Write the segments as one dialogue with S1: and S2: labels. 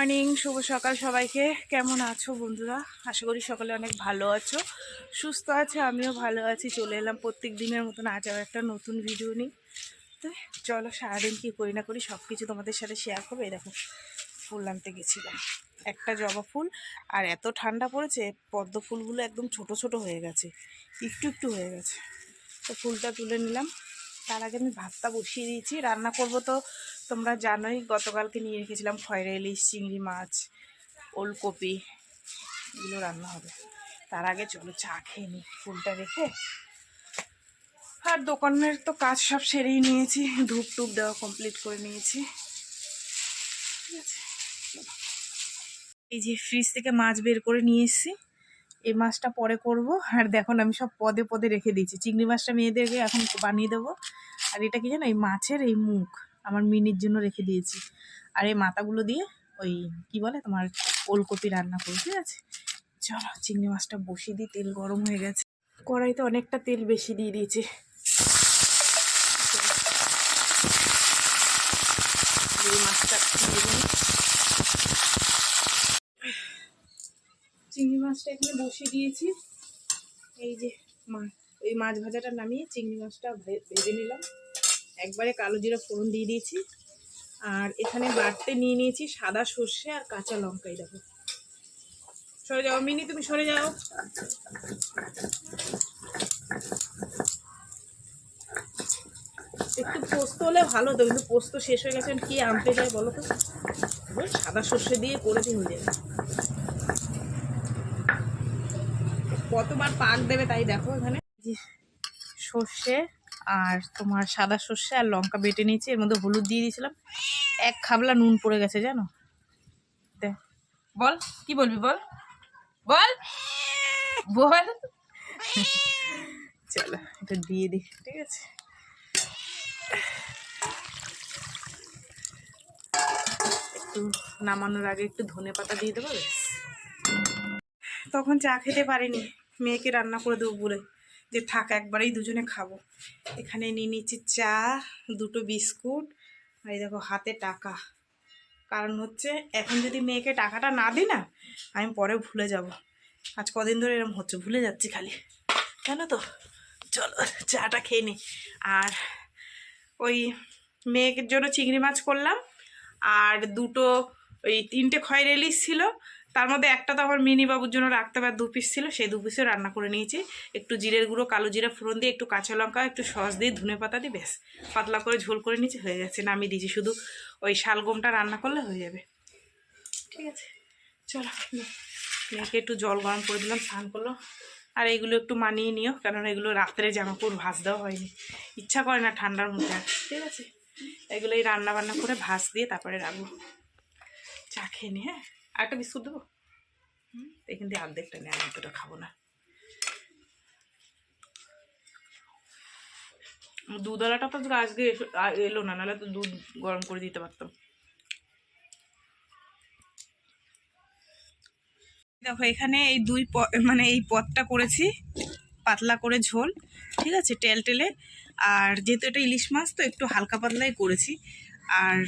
S1: Morning শুভ সকাল সবাইকে। কেমন আছো বন্ধুরা? আশা করি সকালে অনেক ভালো আছো। সুস্থ আছে, আমিও ভালো আছি। চলে এলাম প্রত্যেক দিনের মতন আজ আবার একটা নতুন ভিডিও নিই তো চলো সারাদিন কী করি না করি সব কিছু তোমাদের সাথে শেয়ার করব। দেখো, ফুল আনতে গেছিলাম। একটা জবা ফুল, আর এত ঠান্ডা পড়েছে, পদ্ম ফুলগুলো একদম ছোট ছোট হয়ে গেছে। একটু একটু হয়ে গেছে। তো ফুলটা তুলে নিলাম। তার আগে আমি ভাতটা বসিয়ে দিয়েছি। রান্না করব তো, তোমরা জানোই গতকালকে নিয়ে রেখেছিলাম খয়রা ইলিশ চিংড়ি মাছ, ওলকপি, এগুলো রান্না হবে। তার আগে চলো চা খেয়ে নিই ফুলটা রেখে। আর দোকানের তো কাজ সব সেরেই নিয়েছি, ধূপ টুপ দেওয়া কমপ্লিট করে নিয়েছি। ঠিক আছে এই যে ফ্রিজ থেকে মাছ বের করে নিয়ে এসেছি। এই মাছটা পরে করব। আর দেখুন আমি সব পদে পদে রেখে দিয়েছি। চিংড়ি মাছটা মেয়েদেরকে এখন বানিয়ে দেবো। আর এটা কি জানো, এই মাছের এই মুখ আমার মিনির জন্য রেখে দিয়েছি। আর এই মাথাগুলো দিয়ে ওই কি বলে তোমার, ওলকপি রান্না করব ঠিক আছে? চলো, চিংড়ি মাছটা বসিয়ে দিই, তেল গরম হয়ে গেছে। কড়াইতে অনেকটা তেল বেশি দিয়ে দিয়েছি। এই মাছটা দিয়ে দিই। চিংড়ি মাছটা এখানে বসিয়ে দিয়েছি। এই যে মা, ওই মাছ ভাজাটা নামিয়ে চিংড়ি মাছটা ভেজে নিলাম। একবারে কালো জিরা ফোড়ন দিয়ে দিয়েছি। আর এখানে বাড়তে নিয়ে নিয়েছি সাদা সর্ষে আর কাঁচা লঙ্কাই দেখো। সরে যাও, মিনি, তুমি সরে যাও। একটু পোস্ত হলে ভালো তো, কিন্তু পোস্ত শেষ হয়ে গেছে কি আনতে যায় বলো তো? সাদা সর্ষে দিয়ে করে দিন যাবে কতবার পাক দেবে তাই দেখো এখানে। সর্ষে আর তোমার সাদা সর্ষে আর লঙ্কা বেটে নিয়েছি, এর মধ্যে হলুদ দিয়ে দিয়েছিলাম। এক খাবলা নুন পড়ে গেছে, জানো? বল, কি বলবি বল? বল বল। চলো, এটা দিয়ে দিই, ঠিক আছে? একটু নামানোর আগে একটু ধনে পাতা দিয়ে দেবো তখন চা খেতে পারিনি। মেয়েকে রান্না করে দেবো বলে, যে থাক একবারেই দুজনে খাব। এখানে নিয়ে নিচ্ছি চা, দুটো বিস্কুট, আর এই দেখো হাতে টাকা। কারণ হচ্ছে এখন যদি মেয়েকে টাকাটা না দিই না, আমি পরে ভুলে যাব। আজ কদিন ধরে এরকম হচ্ছে, ভুলে যাচ্ছি খালি। জানো তো? চলো, চাটা খেয়ে নিই আর ওই মেয়ের জন্য চিংড়ি মাছ করলাম, আর দুটো ওই তিনটে খয়ের ইলিশ ছিল তার মধ্যে একটা তো আমার মিনি বাবুর জন্য রাখতে পারে দু পিস ছিল, সেই দু পিসও রান্না করে নিয়েছি। একটু জিরের গুঁড়ো, কালো জিরা ফোড়ন দিয়ে, একটু কাঁচা লঙ্কা, একটু সস দিয়ে, ধনে পাতা দিয়ে বেশ পাতলা করে ঝোল করে নিয়েছি, হয়ে গেছে। নামিয়ে দিয়েছি শুধু ওই শালগমটা রান্না করলে হয়ে যাবে। ঠিক আছে? চলো মেয়েকে একটু জল গরম করে দিলাম, স্নান করল। আর এইগুলো একটু মানিয়ে নিও, কেননা এগুলো রাত্রে জামা কাপড় ভাজ দেওয়া হয়নি। ইচ্ছা করে না ঠান্ডার মধ্যে ঠিক আছে? এগুলো এই রান্না বান্না করে ভাজ দিয়ে তারপরে রাখব। চা খেয়ে নি হ্যাঁ? একটা বিস্কুট দেবো? এখান দিয়ে অর্ধেকটা নেই আমি এতটা খাব না। দুধওয়ালাটা তো আজকে এলো না, নাহলে তো দুধ গরম করে দিতে পারতাম। দেখো, এখানে এই দুই মানে এই পদটা করেছি, পাতলা করে ঝোল, ঠিক আছে টেল টেলে। আর যেহেতু এটা ইলিশ মাছ, তো একটু হালকা পাতলাই করেছি। আর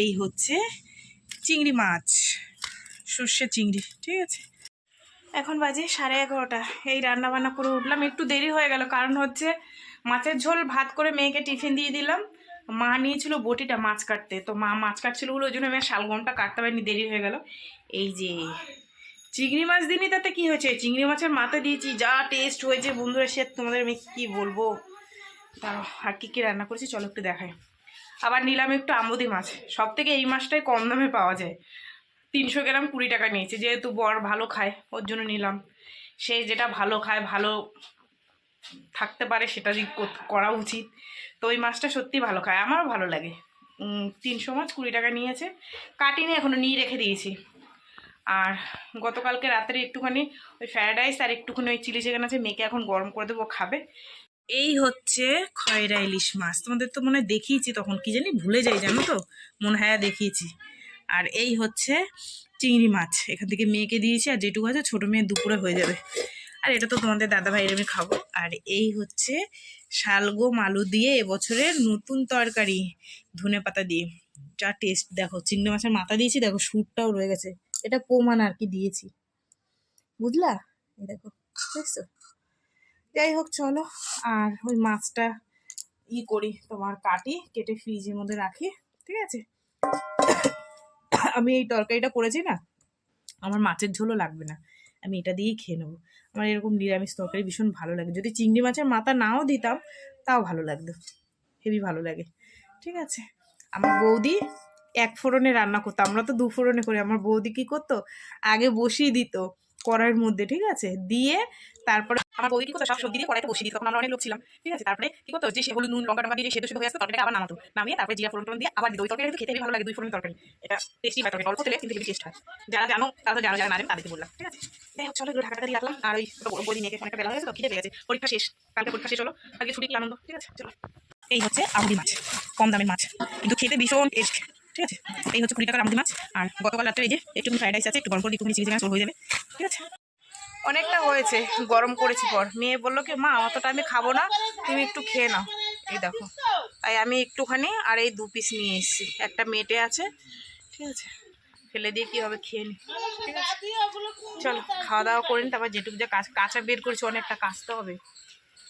S1: এই হচ্ছে চিংড়ি মাছ। সর্ষে চিংড়ি, ঠিক আছে? এখন বাজে সাড়ে এগারোটা। এই রান্না বান্না করে উঠলাম, একটু দেরি হয়ে গেল। কারণ হচ্ছে মাছের ঝোল ভাত করে মেয়েকে টিফিন দিয়ে দিলাম। মা নিয়েছিল বটিটা মাছ কাটতে। তো মা মাছ কাটছিল বলে ওই জন্য আর শালগমটা কাটতে পারিনি, দেরি হয়ে গেল। এই যে, চিংড়ি মাছ দিনই তাতে কি হয়েছে? চিংড়ি মাছের মাথা দিয়েছি, যা টেস্ট হয়েছে। বন্ধুরা, সে তোমাদের আমি কী বলব? দাঁড়াও, আর কী কী রান্না করেছি, চলো একটু দেখাই। আবার নিলাম একটু আমুদি মাছ। সব থেকে এই মাছটাই কম দামে পাওয়া যায়। তিনশো গ্রাম কুড়ি টাকা নিয়েছি, যেহেতু বর ভালো খায়, ওর জন্য নিলাম। সে যেটা ভালো খায়, ভালো থাকতে পারে, সেটা কর- উচিত। তো ওই মাছটা সত্যি ভালো খায়, আমারও ভালো লাগে। তিনশো মাছ কুড়ি টাকা নিয়েছে, কাটিনি এখনও নিয়ে রেখে দিয়েছি। আর গতকালকে রাত্রে একটুখানি ওই ফ্রায়েড রাইস আর একটুখানি ওই চিলি চিকেন আছে মেয়েকে এখন গরম করে দেবো খাবে। এই হচ্ছে খয়রা ইলিশ মাছ। তোমাদের তো মনে হয় দেখিয়েছি তখন, কি জানি ভুলে যাই, জানো তো? মনে হয় দেখিয়েছি। আর এই হচ্ছে চিংড়ি মাছ। এখান থেকে মেয়েকে দিয়েছি আর যেটুকু আছে ছোটো মেয়ে দুপুরে হয়ে যাবে। আর এটা তো তোমাদের দাদা ভাইয়ের আমি খাব। আর এই হচ্ছে শালগম আলু দিয়ে এবছরের নতুন তরকারি ধনে পাতা দিয়ে। যা টেস্ট দেখো চিংড়ি মাছের মাথা দিয়েছি, দেখো সুরটাও রয়ে গেছে। এটা প্রমাণ আর কি দিয়েছি। বুঝলা? দেখো, দেখছ? যাই হোক, চলো। আর ওই মাছটা ই করি, তোমার কাটি, কেটে ফ্রিজের মধ্যে রাখি, ঠিক আছে? আমি এই তরকারিটা করেছি না, আমার মাছের ঝোলও লাগবে না, আমি এটা দিয়েই খেয়ে নেব। আমার এরকম নিরামিষ তরকারি ভীষণ ভালো লাগে। যদি চিংড়ি মাছের মাথা নাও দিতাম, তাও ভালো লাগতো হেবি ভালো লাগে। ঠিক আছে, আমার বৌদি এক ফোড়নে রান্না করতো, আমরা তো দু ফোড়নে করি, আমার বৌদি কী করতো, আগে বসিয়ে দিত কড়াইয়ের মধ্যে, ঠিক আছে? দিয়ে তারপরে আমার বৌদি কি করতো? সব সবজি দিয়ে কড়াইতে বসিয়ে দিত। আমরা অনেক লোক ছিলাম, ঠিক আছে? তারপরে কি করতো? যে সে হলুদ নুন, লঙ্কা টঙ্কা দিয়ে সেদ্ধ সেদ্ধ হয়ে আসতো, তরকারিটা আবার নামাতো। নামিয়ে তারপরে জিরা ফোড়ন দিয়ে আবার দিত। তরকারি খেতে ভালো লাগে, দুই ফোড়ন তরকারি। এটা টেস্টি হয় তরকারি। অল্প তেলে কিন্তু হেবি টেস্ট হয়। যারা জানো, তারা জানো, যারা না জানো তাদেরকে বললাম, ঠিক আছে? যাই চলো এগুলো ঢাকাটা দিয়ে রাখলাম। আর ওই বৌদি নিয়ে অনেকটা বেলা হয়েছে তো খিদে পেয়ে গেছে। পরীক্ষা শেষ। কালকে পরীক্ষা শেষ হলো। আজকে ছুটি কি আনন্দ? ঠিক আছে, চলো। এই হচ্ছে আমুদি মাছ, কম দামের মাছ। কিন্তু খেতে ভীষণ টেস্ট। ঠিক আছে এই হচ্ছে কুড়ি টাকার মাছ। আর গতকাল রাত্রে এই যে একটু ফ্রাইড রাইস আছে, একটু গরম করে একটুখানি মাছ হয়ে যাবে। ঠিক আছে? অনেকটা হয়েছে, গরম করেছি পর। মেয়ে বলল কি, মা অতটা আমি খাব না, তুমি একটু খেয়ে নাও। এই দেখো, তাই আমি একটুখানি আর এই দু পিস নিয়ে এসেছি। একটা মেটে আছে, ঠিক আছে? ফেলে দিয়ে কী হবে খেয়ে নি। ঠিক আছে? চলো খাওয়া দাওয়া করিনি তারপর যেটুকু যা কাঁচা কাঁচা বের করেছি, অনেকটা কাচতে হবে।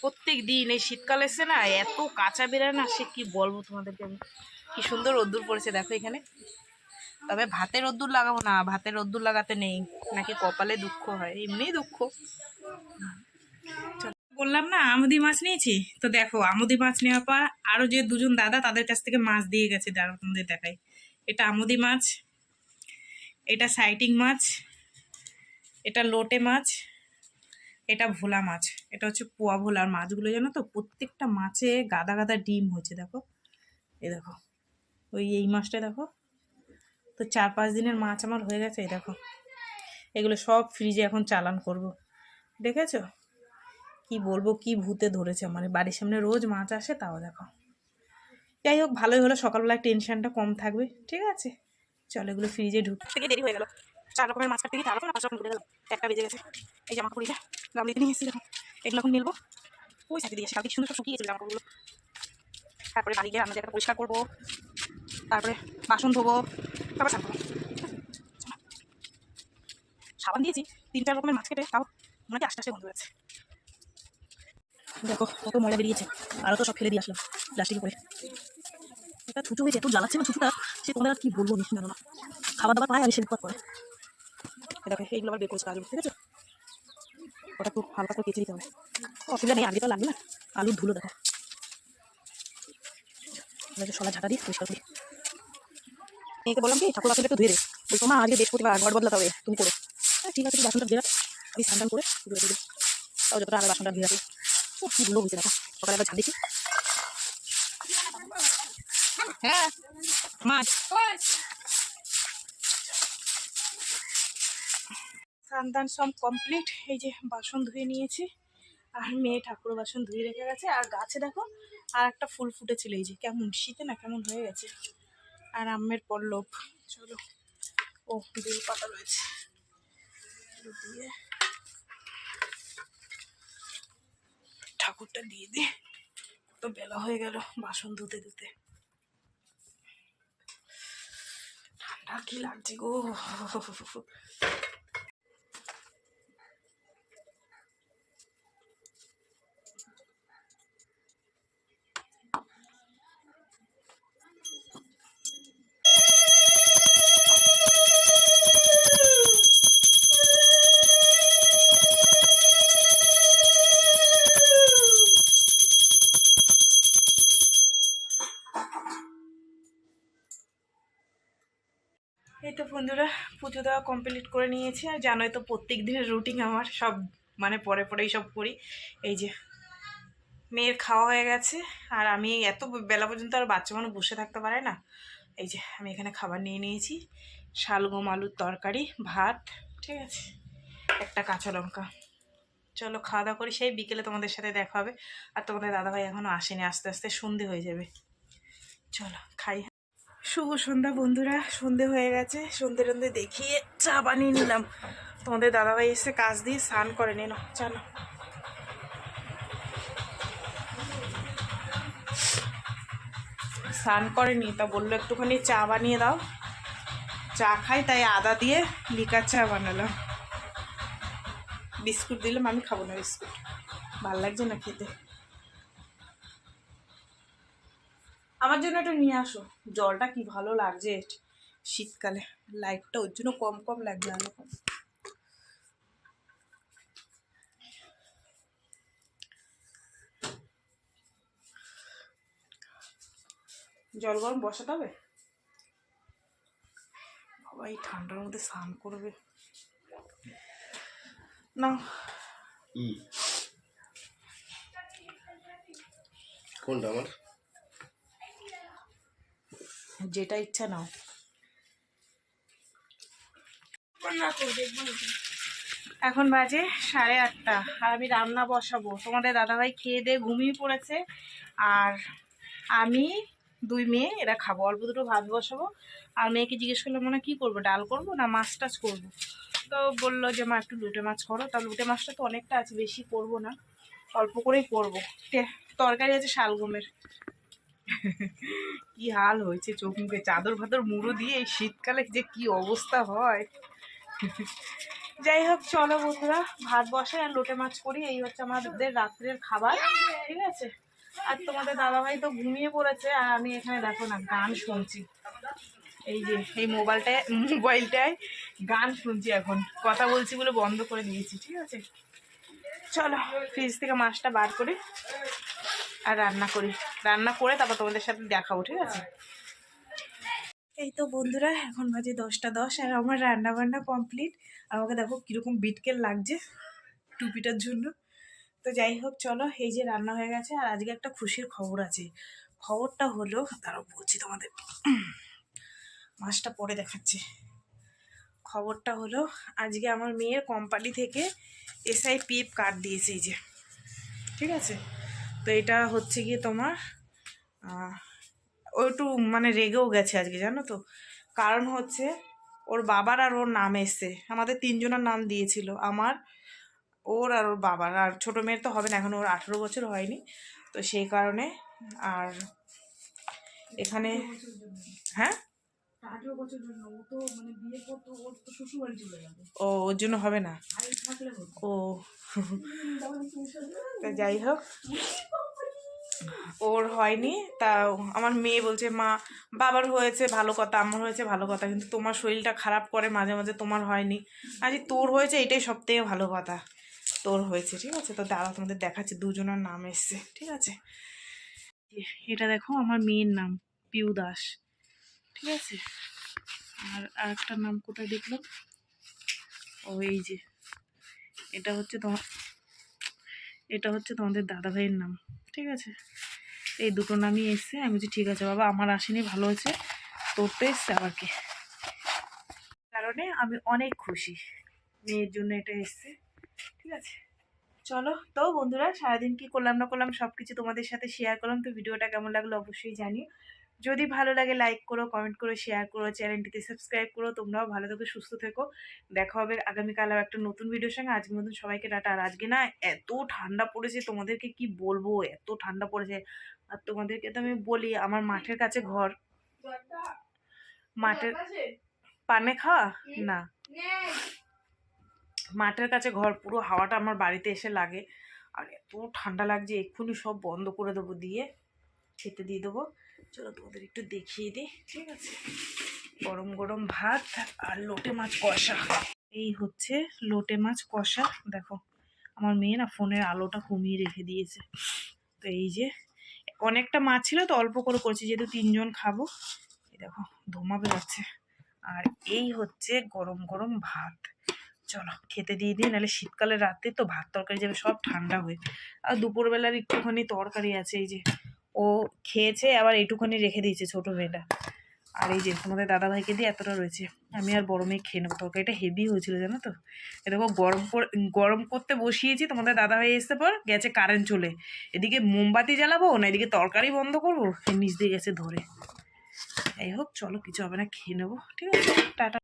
S1: প্রত্যেক দিন এই শীতকাল এসে না, এত কাঁচা বেরোয় না, সে কি বলব তোমাদেরকে আমি? কি সুন্দর রোদ্দুর পড়েছে, দেখো এখানে। তবে ভাতে রোদ্দুর লাগাবো না ভাতে রোদ্দুর লাগাতে নেই, নাকি কপালে দুঃখ হয় এমনিই দুঃখ। বললাম না, আমুদি মাছ নিয়েছি? তো দেখো, আমুদি মাছ নেওয়ার পর আরও যে দুজন দাদা, তাদের কাছ থেকে মাছ দিয়ে গেছে দাঁড়া তোমাদের দেখাই। এটা আমুদি মাছ, এটা সাইটিং মাছ, এটা লোটে মাছ, এটা ভোলা মাছ। এটা হচ্ছে পোয়া ভোলার মাছগুলো, জানো তো? প্রত্যেকটা মাছে গাদা গাদা ডিম হয়েছে, দেখো। এই দেখো। ওই এই মাছটা দেখো। তো চার পাঁচ দিনের মাছ আমার হয়ে গেছে, এই দেখো। এগুলো সব ফ্রিজে এখন চালান করব। দেখেছ? কি বলব, কি ভূতে ধরেছে আমার। বাড়ির সামনে রোজ মাছ আসে, তাও দেখো। যাই হোক, ভালোই হলো, সকালবেলায় টেনশনটা কম থাকবে, ঠিক আছে? চলো এগুলো ফ্রিজে ঢুকতে দেরি হয়ে গেল। চার রকমের মাছ কাটতে গিয়ে চার একটা বেজে গেছে। এই জামা কাপড়িটা গামলিতে নিয়ে এসেছি, দেখো। এগুলো এখন মিলবো। ওই সাথে দিয়েছি কালকে সুন্দর শুকিয়েছিল জামা কাপড়গুলো তারপরে বাড়ি গিয়ে রান্না জায়গাটা পরিষ্কার করব। তারপরে বাসন ধোবো, তারপর করব সাবান দিয়েছি তিন চার রকমের মাছ কেটে, তাও হয় আস্তে আস্তে বন্ধ হয়েছে দেখো, কত ময়লা বেরিয়েছে। আরও তো সব ফেলে দিয়ে আসলাম, প্লাস্টিকে করে। এটা ছুটু হয়েছে, এত জ্বালাচ্ছে না ছুটুটা সে তোমাদের কি বলব জানো না। খাবার দাবার পায় আর সে বিপদ করে দেখো, এইগুলো আবার বের করেছে আলু ঠিক আছে? ওটা খুব হালকা করে কেচে দিতে হবে। অসুবিধা নেই, আগে তো লাগবে না। আলুর ধুলো দেখো। সলা ঝাঁটা দিয়ে পরিষ্কার করি মেয়েকে বললাম কি ঠাকুর বাসনটা একটু ধুয়ে দে বলতো মা, আজকে বৃহস্পতিবার, ঘর বদলাতে হবে। তুমি করো। হ্যাঁ ঠিক আছে তুই বাসনটা ধুয়ে রাখ। আমি স্নান করে ধুয়ে দিবি তাও যতটা আগে বাসনটা ধুয়ে রাখি। কি ধুলো হয়েছে দেখো। সকালে একবার ঝাড় দিচ্ছি হ্যাঁ মাছ স্নান সব কমপ্লিট। এই যে বাসন ধুয়ে নিয়েছি। আর মেয়ে ঠাকুর বাসন ধুয়ে রেখে গেছে। আর গাছে দেখো, আর একটা ফুল ফুটেছিল এই যে। কেমন? শীতে না কেমন হয়ে গেছে? আর আমের পল্লব। চলো। ও বেল পাতা রয়েছে। দিয়ে ঠাকুরটা দিয়ে দিই তো বেলা হয়ে গেল বাসন ধুতে ধুতে। ঠান্ডা কি লাগছে গো? বন্ধুরা পুজো দেওয়া কমপ্লিট করে নিয়েছি। আর জানোই তো প্রত্যেক দিনের রুটিন আমার, সব মানে পরে পরেই সব করি। এই যে মেয়ের খাওয়া হয়ে গেছে, আর আমি এত বেলা পর্যন্ত আর বাচ্চা মানুষ বসে থাকতে পারে না। এই যে আমি এখানে খাবার নিয়ে নিয়েছি, শালগম, আলুর তরকারি, ভাত, ঠিক আছে? একটা কাঁচা লঙ্কা। চলো খাওয়া দাওয়া করি, সেই বিকেলে তোমাদের সাথে দেখা হবে। আর তোমাদের দাদাভাই এখনও আসেনি, আস্তে আস্তে সন্ধে হয়ে যাবে। চলো, খাই। শুভ সন্ধ্যা বন্ধুরা, সন্ধে হয়ে গেছে, সন্ধে টন্ধে দেখিয়ে চা বানিয়ে নিলাম। তোমাদের দাদাভাই এসে কাজ দিয়ে স্নান করে নিল, চলো। স্নান করেনি, তা বলল একটুখানি চা বানিয়ে দাও। চা খাই, তাই আদা দিয়ে লিকার চা বানালাম। বিস্কুট দিলাম, আমি খাব না বিস্কুট। ভালো লাগছে না খেতে। আমার জন্য একটু নিয়ে আসো। জলটা কি ভালো লাগছে? শীতকালে লাইটটা ওর জন্য কম কম লাগছে আলো কম জল গরম বসাতে হবে? বাবা, এই ঠান্ডার মধ্যে স্নান করবে। না
S2: কোনটা আমার?
S1: যেটা ইচ্ছা নাও। এখন বাজে সাড়ে আটটা আর আমি রান্না বসাবো। তোমাদের দাদাভাই খেয়ে দিয়ে ঘুমিয়ে পড়েছে আর আমি দুই মেয়ে এরা খাব। অল্প দুটো ভাত বসাবো। আর মেয়েকে জিজ্ঞেস করলাম মানে কী করব ডাল করব না মাছ টাছ করব? তো বলল যে মা একটু লুটে মাছ করো। তা লুটে মাছটা তো অনেকটা আছে বেশি করব না অল্প করেই করব। তরকারি আছে শালগমের। কি হাল হয়েছে চোখ মুখে? চাদর ফাদর, মুড়ো দিয়ে এই শীতকালে যে কি অবস্থা হয়। যাই হোক, চলো বন্ধুরা, ভাত বসে আর লোটে মাছ করি। এই হচ্ছে আমাদের রাত্রের খাবার, ঠিক আছে? আর তোমাদের দাদাভাই তো ঘুমিয়ে পড়েছে, আর আমি এখানে দেখো না, গান শুনছি। এই যে, এই মোবাইলটায় মোবাইলটায় গান শুনছি এখন। কথা বলছি বলে বন্ধ করে দিয়েছি, ঠিক আছে? চলো, ফ্রিজ থেকে মাছটা বার করি। আর রান্না করি। রান্না করে তারপর তোমাদের সাথে দেখাবো, ঠিক আছে? এই তো বন্ধুরা, এখন বাজে দশটা দশ আর আমার রান্না বান্না কমপ্লিট আমাকে দেখো কীরকম বিটকেল লাগছে টুপিটার জন্য। তো যাই হোক, চলো, এই যে রান্না হয়ে গেছে। আর আজকে একটা খুশির খবর আছে। খবরটা হলো তারাও বলছি তোমাদের। মাছটা পরে দেখাচ্ছি। খবরটা হলো, আজকে আমার মেয়ের কোম্পানি থেকে এসআই পিএফ কার্ড দিয়েছে এই যে। ঠিক আছে? তো এটা হচ্ছে গিয়ে তোমার ও একটু মানে রেগেও গেছে আজকে, জানো তো? কারণ হচ্ছে ওর বাবার আর ওর নাম এসছে। আমাদের তিনজনের নাম দিয়েছিল। আমার, ওর আর ওর বাবার। আর ছোটো মেয়ের তো হবে না, এখন ওর আঠেরো বছর হয়নি। তো সেই কারণে, আর এখানে হ্যাঁ?
S3: আঠেরো বছর জন্য ও তো মানে বিয়ে করতো ওর তো শ্বশুর বাড়ি চলে যাবে।
S1: ও ওর জন্য হবে না? ও। তা যাই হোক। ওর হয়নি তা আমার মেয়ে বলছে মা বাবার হয়েছে ভালো কথা আমার হয়েছে ভালো কথা কিন্তু তোমার শরীরটা খারাপ করে মাঝে মাঝে তোমার হয়নি। আজ তোর হয়েছে এটাই সব থেকে ভালো কথা। তোর হয়েছে ঠিক আছে? তো দাঁড়া তোমাদের দেখাচ্ছে দুজনের নাম এসছে ঠিক আছে? এটা দেখো আমার মেয়ের নাম পিউ দাস। ঠিক আছে? আর আরেকটার নাম কোথায় দেখলাম? ও, এই যে। এটা হচ্ছে তোমার এটা হচ্ছে তোমাদের দাদা ভাইয়ের নাম, ঠিক আছে? এই দুটো নামই এসছে। আমি বলছি, ঠিক আছে বাবা, আমার আসেনি, ভালো হয়েছে। তোর তো এসছে আমাকে কারণে আমি অনেক খুশি। মেয়ের জন্য এটা এসছে, ঠিক আছে? চলো, তো বন্ধুরা, সারাদিন কি করলাম না করলাম সব কিছু তোমাদের সাথে শেয়ার করলাম। তো ভিডিওটা কেমন লাগল অবশ্যই জানিও। যদি ভালো লাগে লাইক করো কমেন্ট করো শেয়ার করো চ্যানেলটিতে সাবস্ক্রাইব করো, তোমরাও ভালো থেকো, সুস্থ থেকো। দেখা হবে আগামীকাল আর একটা নতুন ভিডিওর সঙ্গে। আজকের মতন সবাইকে টাটা। আর আজকে না এত ঠান্ডা পড়েছে, তোমাদেরকে কি বলব? এত ঠান্ডা পড়েছে। আর তোমাদেরকে তো আমি বলি, আমার মাঠের কাছে ঘর। মাঠের পানে খাওয়া? না। মাঠের কাছে ঘর, পুরো হাওয়াটা আমার বাড়িতে এসে লাগে। আর এত ঠান্ডা লাগছে, এক্ষুনি সব বন্ধ করে দেবো, দিয়ে খেতে দিয়ে দেবো। চলো তোমাদের একটু দেখিয়ে দিই, ঠিক আছে? গরম গরম ভাত আর লোটে মাছ কষা। এই হচ্ছে লোটে মাছ কষা। দেখো, আমার মেয়ে না ফোনের আলোটা কমিয়ে রেখে দিয়েছে। তো এই যে, অনেকটা মাছ ছিল তো অল্প করে করছি, যেহেতু তিনজন খাব। এই দেখো ধোমা বেরোচ্ছে। আর এই হচ্ছে গরম গরম ভাত। চলো, খেতে দিয়ে দিই, নাহলে শীতকালের রাতে তো ভাত তরকারি যাবে, সব ঠান্ডা হয়ে। আর দুপুরবেলার একটুখানি তরকারি আছে, এই যে ও খেয়েছে, আবার এইটুখানি রেখে দিয়েছে ছোটো মেয়েটা। আর এই যে তোমাদের দাদাভাইকে দিয়ে এতটা রয়েছে, আমি আর বড় মেয়ে খেয়ে নেব। তরকারিটা হেভি হয়েছিল, জানো তো? দেখো, গরম গরম করতে বসিয়েছি, তোমাদের দাদাভাই এসে পর গেছে কারেন্ট চলে। এদিকে মোমবাতি জ্বালাবো, না এদিকে তরকারি বন্ধ করব? নিচ দিয়ে গেছে ধরে। যাই হোক, চলো, কিছু হবে না, খেয়ে নেব। ঠিক আছে, টাটা।